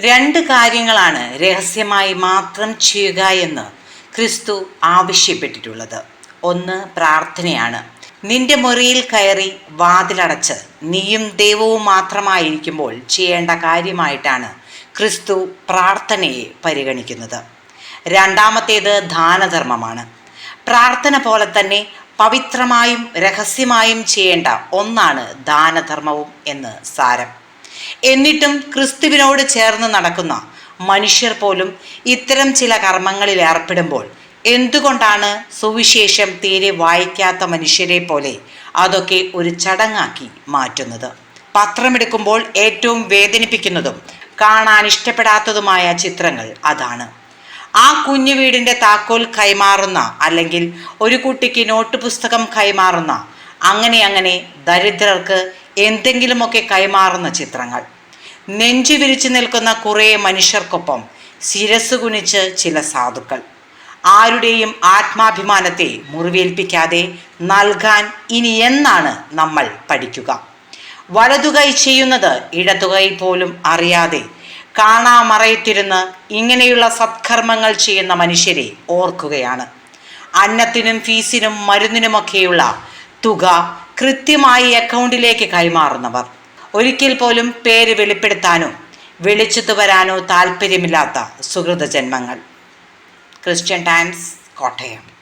രണ്ട് കാര്യങ്ങളാണ് രഹസ്യമായി മാത്രം ചെയ്യുക എന്ന് ക്രിസ്തു ആവശ്യപ്പെട്ടിട്ടുള്ളത്. ഒന്ന് പ്രാർത്ഥനയാണ്. നിന്റെ മുറിയിൽ കയറി വാതിലടച്ച് നീയും ദൈവവും മാത്രമായിരിക്കുമ്പോൾ ചെയ്യേണ്ട കാര്യമായിട്ടാണ് ക്രിസ്തു പ്രാർത്ഥനയെ പരിഗണിക്കുന്നത്. രണ്ടാമത്തേത് ദാനധർമ്മമാണ്. പ്രാർത്ഥന പോലെ തന്നെ പവിത്രമായും രഹസ്യമായും ചെയ്യേണ്ട ഒന്നാണ് ദാനധർമ്മവും എന്ന് സാരം. എന്നിട്ടും ക്രിസ്തുവിനോട് ചേർന്ന് നടക്കുന്ന മനുഷ്യർ പോലും ഇത്തരം ചില കർമ്മങ്ങളിൽ ഏർപ്പെടുമ്പോൾ എന്തുകൊണ്ടാണ് സുവിശേഷം തീരെ വായിക്കാത്ത മനുഷ്യരെ പോലെ അതൊക്കെ ഒരു ചടങ്ങാക്കി മാറ്റുന്നത്? പത്രമെടുക്കുമ്പോൾ ഏറ്റവും വേദനിപ്പിക്കുന്നതും കാണാൻ ഇഷ്ടപ്പെടാത്തതുമായ ചിത്രങ്ങൾ അതാണ്. ആ കുഞ്ഞു വീടിന്റെ താക്കോൽ കൈമാറുന്ന അല്ലെങ്കിൽ ഒരു കുട്ടിക്ക് നോട്ട് പുസ്തകം കൈമാറുന്ന അങ്ങനെ അങ്ങനെ ദരിദ്രർക്ക് എന്തെങ്കിലുമൊക്കെ കൈമാറുന്ന ചിത്രങ്ങൾ. നെഞ്ചു വിരിച്ചു നിൽക്കുന്ന കുറേ മനുഷ്യർക്കൊപ്പം ശിരസ് കുനിച്ച് ചില സാധുക്കൾ. ആരുടെയും ആത്മാഭിമാനത്തെ മുറിവേൽപ്പിക്കാതെ നൽകാൻ ഇനി എന്നാണ് നമ്മൾ പഠിക്കുക. വലതുകൈ ചെയ്യുന്നത് ഇടതുകൈ പോലും അറിയാതെ കാണാമറയത്തിരുന്ന് ഇങ്ങനെയുള്ള സത്കർമ്മങ്ങൾ ചെയ്യുന്ന മനുഷ്യരെ ഓർക്കുകയാണ്. അന്നത്തിനും ഫീസിനും മരുന്നിനുമൊക്കെയുള്ള തുക കൃത്യമായി അക്കൗണ്ടിലേക്ക് കൈമാറുന്നവർ. ഒരിക്കൽ പോലും പേര് വെളിപ്പെടുത്താനോ വെളിച്ചത്ത് വരാനോ താല്പര്യമില്ലാത്ത സുഹൃത ജന്മങ്ങൾ ക്രിസ്ത്യൻ ടൈംസ് കോട്ടയം.